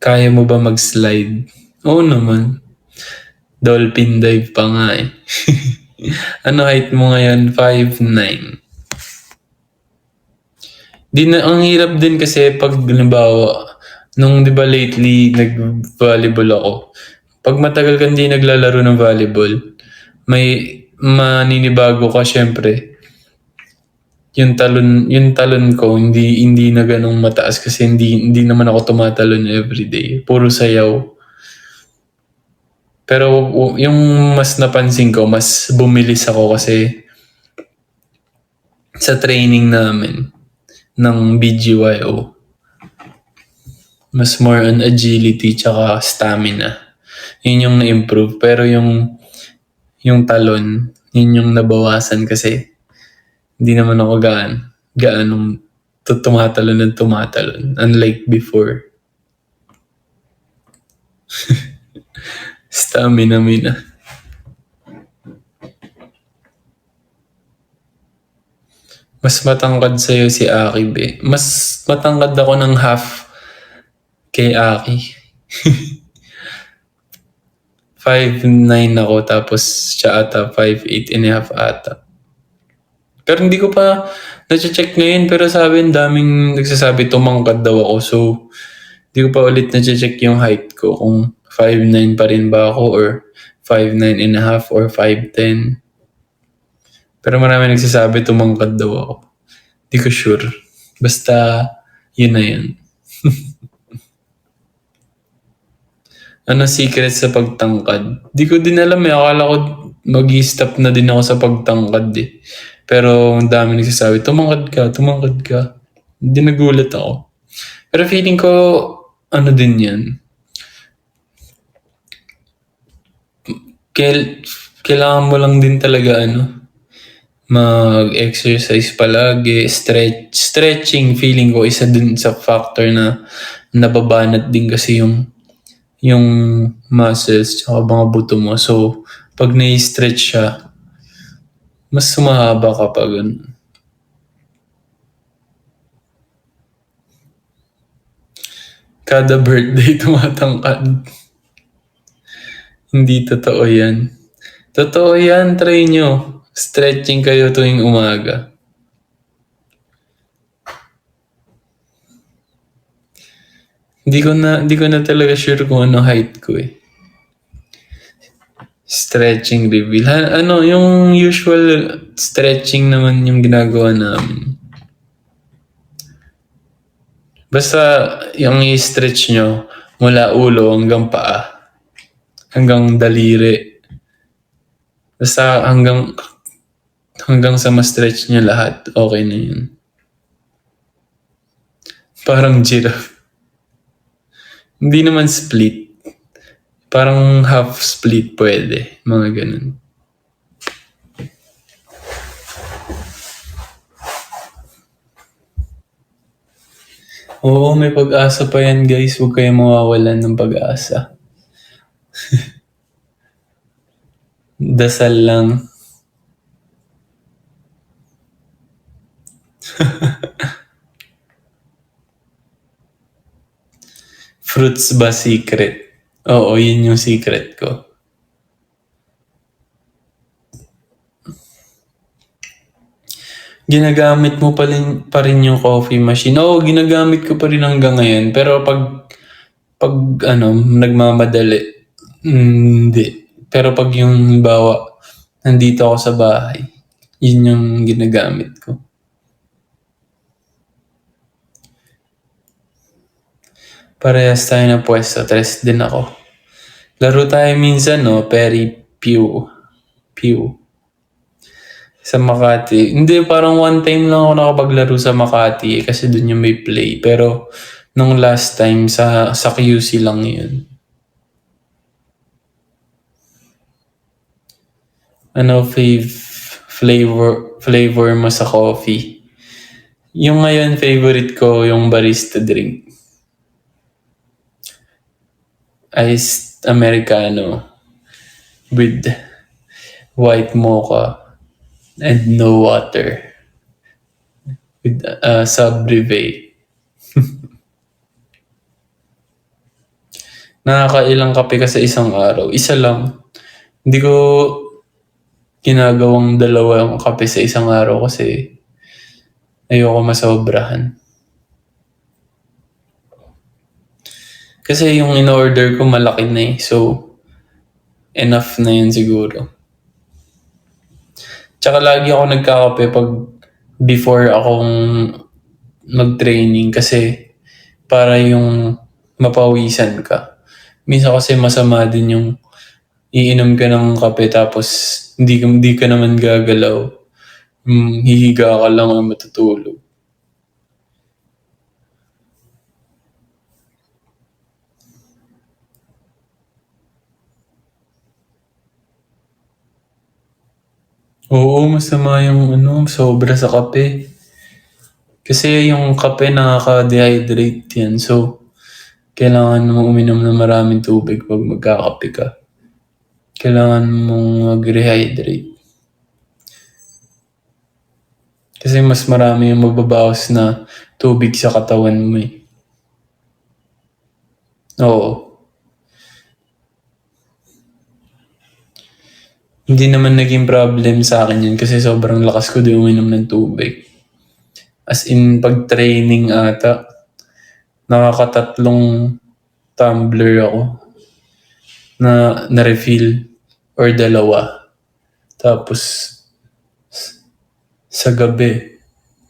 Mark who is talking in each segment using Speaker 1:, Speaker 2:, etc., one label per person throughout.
Speaker 1: Kaya mo ba mag-slide? Oo naman. Dolphin dive pa nga eh. ano height mo ngayon? 5'9". Di na, ang hirap din kasi pag halimbawa, nung di ba lately nag-volleyball ako, pag matagal kang di naglalaro ng volleyball, may maninibago ka syempre. Yung talon, yung talon ko hindi hindi na ganong mataas kasi hindi hindi naman ako tumatalon everyday. Puro sayaw. Pero yung mas napansin ko, mas bumilis ako kasi sa training namin ng BGYO. Mas more on agility tsaka stamina. Yun yung na-improve. Pero yung yung talon, yun yung nabawasan kasi hindi naman ako gaan, gaanong tu- tumatalon ng tumatalon. Unlike before. Stamina mina. Mas matangkad sa'yo si Aki, be. Mas matangkad ako ng half kay Aki. 5'9 ako tapos siya ata 5'8 and a half ata. Pero hindi ko pa na-check ngayon pero sabi ang daming nagsasabi tumangkad daw ako so hindi ko pa ulit na-check yung height ko kung 5'9 pa rin ba ako or 5'9 and a half or 5'10. Pero marami nagsasabi tumangkad daw ako. Hindi ko sure. Basta yun na yun. ano secret sa pagtangkad? Di ko din alam eh. Akala ko mag stop na din ako sa pagtangkad eh. Pero ang dami nagsasabi, tumangkad ka, tumangkad ka. Hindi nagulat ako. Pero feeling ko, ano din yan. Kail, kailangan mo lang din talaga ano, mag-exercise palagi, stretch, stretching feeling ko isa din sa factor na nababanat din kasi yung yung muscles tsaka mga buto mo. So, pag nai-stretch siya, mas sumahaba kapag ano. Kada birthday tumatangkad. Hindi totoo yan. Totoo yan, try nyo. Stretching kayo tuwing umaga. Hindi ko na hindi ko na talaga sure kung ano height ko eh. Stretching reveal. Ha, ano, yung usual stretching naman yung ginagawa namin. Basta yung i-stretch nyo mula ulo hanggang paa. Hanggang daliri. Basta hanggang hanggang sa ma-stretch nyo lahat, okay na yun. Parang giraffe. Hindi naman split. Parang half split pwede. Mga ganun. Oo, may pag-asa pa yan guys. Huwag kayong mawawalan ng pag-asa. Dasal lang. Fruits ba secret? Oo, yun yung secret ko. Ginagamit mo pa rin, pa rin yung coffee machine. Oo, ginagamit ko pa rin hanggang ngayon. Pero pag, pag ano, nagmamadali, hindi. Pero pag yung, bawa, nandito ako sa bahay, yun yung ginagamit ko. Parehas tayo na pwesto. Tres din ako. Laro tayo minsan, no? Perry Pew. Pew. Sa Makati. Hindi, parang one time lang ako nakapaglaro sa Makati eh, kasi dun yung may play. Pero nung last time sa sa QC lang yun. Ano fav flavor flavor mo sa coffee? Yung ngayon favorite ko yung barista drink. Iced Americano with white mocha and no water with uh, sub brevet. nakakailang kape ka sa isang araw? Isa lang. Hindi ko ginagawang dalawang kape sa isang araw kasi ayoko masobrahan. Kasi yung in-order ko malaki na eh. So, enough na yun siguro. Tsaka lagi ako nagkakape pag before akong mag-training kasi para yung mapawisan ka. Minsan kasi masama din yung iinom ka ng kape tapos hindi hindi ka naman gagalaw. Hmm, hihiga ka lang o matutulog. Oo, masama yung ano, sobra sa kape. Kasi yung kape nakaka-dehydrate yan. So, kailangan mo uminom ng maraming tubig pag magkakape ka. Kailangan mong mag-rehydrate. Kasi mas marami yung mababawas na tubig sa katawan mo eh. Oo. Hindi naman naging problem sa akin yun kasi sobrang lakas ko din uminom ng tubig. As in, pag-training ata, nakakatatlong tumbler ako na na-refill or dalawa. Tapos, sa gabi,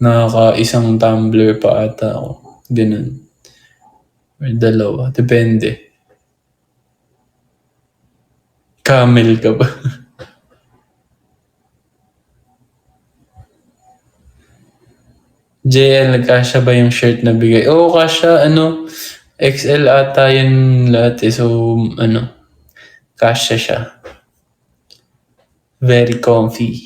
Speaker 1: nakaka-isang tumbler pa ata ako. Ganun. Or dalawa. Depende. Camel ka ba? JL, kasha ba yung shirt na bigay? Oo, kasha. Ano, XL ata yun lahat eh. So, ano, kasha siya. Very comfy.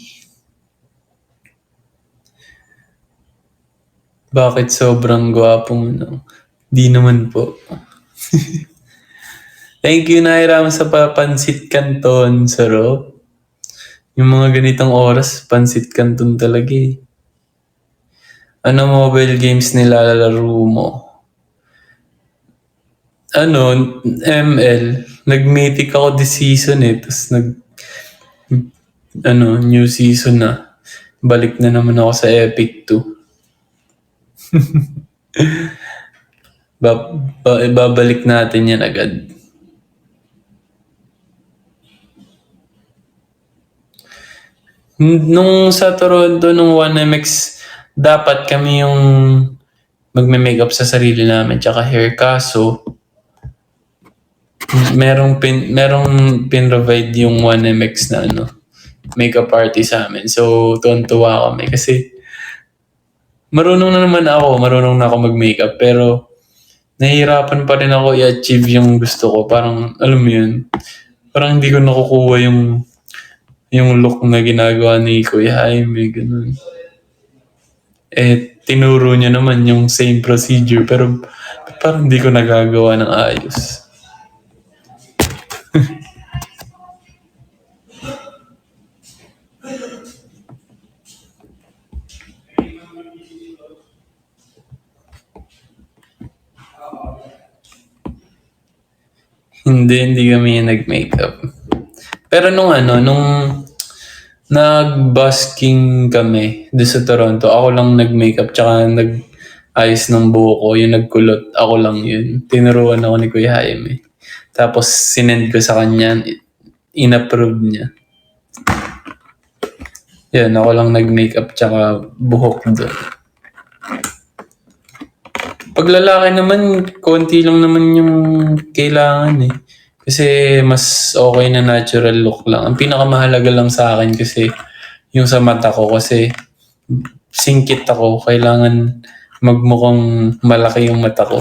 Speaker 1: Bakit sobrang gwapo mo na? Di naman po. Thank you, Naira, sa papansit canton, Sarap. Yung mga ganitong oras, pansit canton talaga eh. Ano mobile games nilalaro mo? Ano, ML. Nag-mythic ako this season eh. Tapos nag... Ano, new season na. Balik na naman ako sa Epic 2. ba- ba- ibabalik natin yan agad. Nung sa Toronto, nung 1MX, dapat kami yung magme-makeup sa sarili namin tsaka hair kaso merong pin merong pin-provide yung 1MX na ano makeup party sa amin. So, tuwan-tuwa kami kasi marunong na naman ako, marunong na ako mag-makeup pero nahihirapan pa rin ako i-achieve yung gusto ko. Parang, alam mo yun, parang hindi ko nakukuha yung yung look na ginagawa ni Kuya Jaime, ganun. Eh, tinuro niya naman yung same procedure pero parang hindi ko nagagawa ng ayos. Hindi, hindi kami nag-makeup. Pero nung ano, nung nag-busking kami doon sa Toronto, ako lang nag-makeup tsaka nag-ayos ng buho ko. Yung nagkulot, ako lang yun. Tinuruan ako ni Kuya Jaime. Tapos sinend ko sa kanya, in-approve niya. Yan, ako lang nag-makeup tsaka buhok doon. Pag lalaki naman, konti lang naman yung kailangan eh. Kasi mas okay na natural look lang. Ang pinakamahalaga lang sa akin kasi yung sa mata ko kasi singkit ako. Kailangan magmukhang malaki yung mata ko.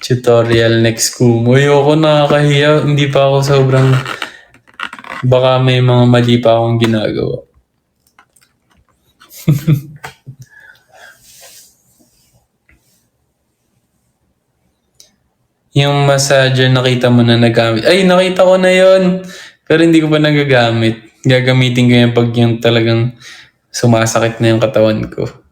Speaker 1: Tutorial next Kumo. Ayoko nakakahiya. Hindi pa ako sobrang... Baka may mga mali pa akong ginagawa. Yung massager, nakita mo na nagamit. Ay, nakita ko na yon Pero hindi ko pa nagagamit. Gagamitin ko yan pag yung talagang sumasakit na yung katawan ko.